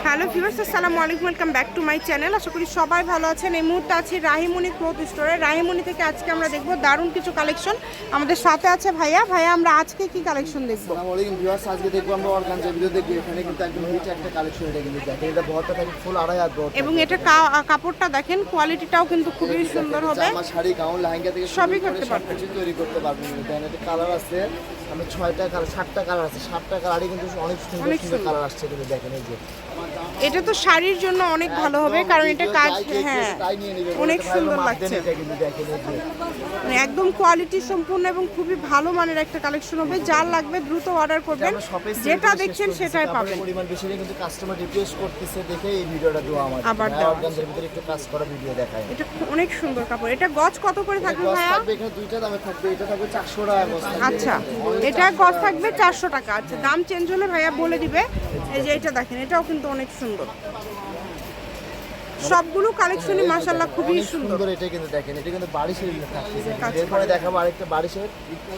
Hello viewers আসসালামু আলাইকুম welcome back to my channel. আশা করি সবাই ভালো আছেন। এই মুহূর্তে আছি রাহিমণি ক্লোথ স্টোরে। রাহিমণি থেকে আজকে আমরা দেখব দারুণ কিছু কালেকশন আমাদের সাথে আছে ভাইয়া। ভাইয়া আমরা আজকে কি কালেকশন দেখব? আসসালামু আলাইকুম ভিউয়ার্স আজকে দেখব আমরা অর্গানজা ভিডিও দেখব। এখানে কিন্তু একদম হিট একটা কালেকশন এটা কিন্তু দেখেন। এটা বহরটা থাকে ফুল আড়াই হাত বহর এবং এটা কাপড়টা দেখেন কোয়ালিটিটাও কিন্তু খুবই সুন্দর হবে। জামা শাড়ি গাউন লেহেঙ্গা থেকে সবই করে করতে কিছু তৈরি করতে পারবেন দেখেন এটা কালার আছে আমি ছয়টা কালার সাতটা কালার আছে। সাতটা কালারই কিন্তু অনেক অনেক সুন্দর সুন্দর। কালার আসছে কিন্তু দেখেন এই যে। ಮಾತಾ এটা তো শাড়ির জন্য অনেক ভালো হবে কারণ এটা কাজ হ্যাঁ অনেক সুন্দর লাগছে। মানে একদম কোয়ালিটি সম্পূর্ণ এবং খুবই ভালো মানের একটা কালেকশন হবে যার লাগবে দ্রুত অর্ডার করবেন। যেটা দেখছেন সেটাই পাবেন। পরিমাণ বেশি হলে কিন্তু কাস্টমার রিকোয়েস্ট করতেছে দেখে এই ভিডিওটা দেওয়া আমার। আবার দেওয়া। অর্গানজার ভিতরে একটু কাজ করা ভিডিও দেখায়। এটা অনেক সুন্দর কাপড়। এটা গজ কত করে থাকবে ভাইয়া? থাকবে এখানে দুইটা দামে থাকবে এটা থাকবে চারশো টাকা গস আচ্ছা এটা 400 গজ থাকবে চারশো টাকা। আচ্ছা দাম চেঞ্জ হলে ভাইয়া বলে দিবে। এই যে এটা দেখেন এটাও কিন্তু অনেক সুন্দর। সবগুলো কালেকশনই মাশাল্লাহ খুবই সুন্দর সুন্দর। এটা কিন্তু দেখেন এটা কিন্তু বারিশের থাকতেছে। কাজ এরপরে দেখাবো আরেকটা বারিশের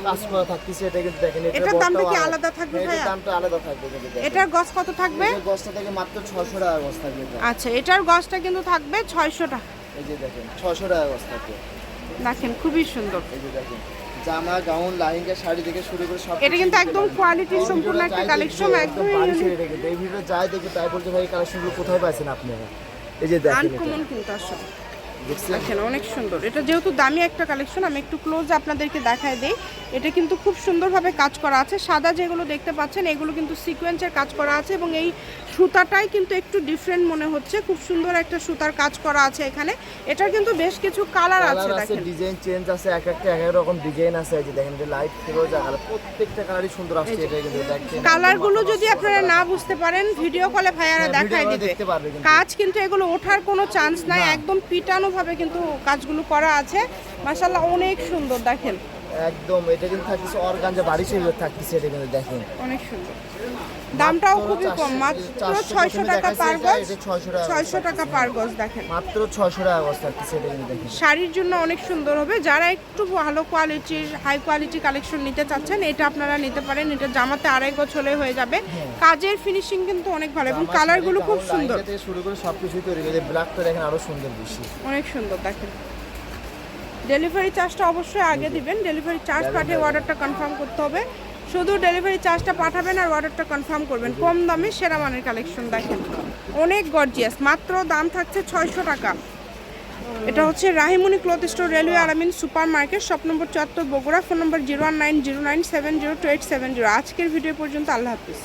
কাজ করা থাকতেছে এটা কিন্তু দেখেন এটা এটার দামটা কি আলাদা থাকবে হ্যাঁ, ভাইয়া? এটার দামটা আলাদা থাকবে। এটার গজ কত থাকবে? এই গসটা থেকে মাত্র ছশো টাকা গস থাকবে আচ্ছা এটার গজটা কিন্তু থাকবে ছয়শো টাকা। এই যে দেখেন ছশো টাকা গস থাকবে। দেখেন খুবই সুন্দর। এই যে দেখেন। জামা গাউন লাহিঙ্গা শাড়ি থেকে শুরু করে সব এটা কিন্তু একদম কোয়ালিটি সম্পূর্ণ একটা কালেকশন একদম এই ভিডিওটা যাই দেখে তাই বলতে ভাই কালেকশনগুলো কোথায় পাইছেন আপনারা এই যে দেখেন আনকমন কিন্তু আসলে। দেখছেন? দেখেন অনেক সুন্দর। এটা যেহেতু দামি একটা কালেকশন আমি একটু ক্লোজ আপনাদেরকে দেখায় দেই। এটা কিন্তু খুব সুন্দরভাবে কাজ করা আছে। সাদা যেগুলো দেখতে পাচ্ছেন এগুলো কিন্তু সিকোয়েন্সের কাজ করা আছে এবং এই সুতাটাই কিন্তু একটু ডিফারেন্ট মনে হচ্ছে। খুব সুন্দর একটা সুতার কাজ করা আছে এখানে। এটার কিন্তু বেশ কিছু কালার আছে দেখেন। ডিজাইন চেঞ্জ আছে এক একটা এক এক রকম ডিজাইন আছে। যে দেখেন যে লাইট ফিরোজা কালার প্রত্যেকটা কালারই সুন্দর আসছে এটা কিন্তু দেখছেন কালারগুলো যদি আপনারা না বুঝতে পারেন ভিডিও কলে ভাইয়ারা হ্যাঁ, দেখায় দিবে। কাজ কিন্তু এগুলো ওঠার কোনো চান্স নাই একদম পিটানো ভাবে কিন্তু কাজগুলো করা আছে। মাসাল্লাহ অনেক সুন্দর দেখেন। একদম এটা কিন্তু থাকতেছে অর্গানজা বাড়ি ছিল থাকতেছে এটা কিন্তু দেখেন। অনেক সুন্দর। দামটাও খুবই কম মাত্র 400 ছয়শো টাকা দেখাইছে পার গজ। এটা 600 টাকা ছয়শো টাকা পার গজ দেখেন। মাত্র ছয়শো টাকা অবস্থা থাকতেছে এটা কিন্তু দেখেন। শাড়ির জন্য অনেক সুন্দর হবে। যারা একটু ভালো কোয়ালিটির হাই কোয়ালিটি কালেকশন নিতে চাচ্ছেন এটা আপনারা নিতে পারেন। এটা জামাতে আড়াই গজ হলে হয়ে যাবে। কাজের ফিনিশিং কিন্তু অনেক ভালো এবং কালারগুলো খুব সুন্দর। শুরু করে সব কিছুই তৈরি করে। ব্ল্যাকটা দেখেন আরও সুন্দর বেশি। অনেক সুন্দর দেখেন। ডেলিভারি চার্জটা অবশ্যই আগে দিবেন। ডেলিভারি চার্জ পাঠিয়ে অর্ডারটা কনফার্ম করতে হবে। শুধু ডেলিভারি চার্জটা পাঠাবেন আর অর্ডারটা কনফার্ম করবেন। কম দামে সেরা মানের কালেকশন দেখেন। অনেক গর্জিয়াস মাত্র দাম থাকছে ছয়শো টাকা। এটা হচ্ছে Rahimuni cloth store railway Aramin super market shop number চুয়াত্তর Bogura phone number zero one nine zero nine seven zero two eight seven zero আজকের ভিডিও পর্যন্ত আল্লাহ হাফিজ।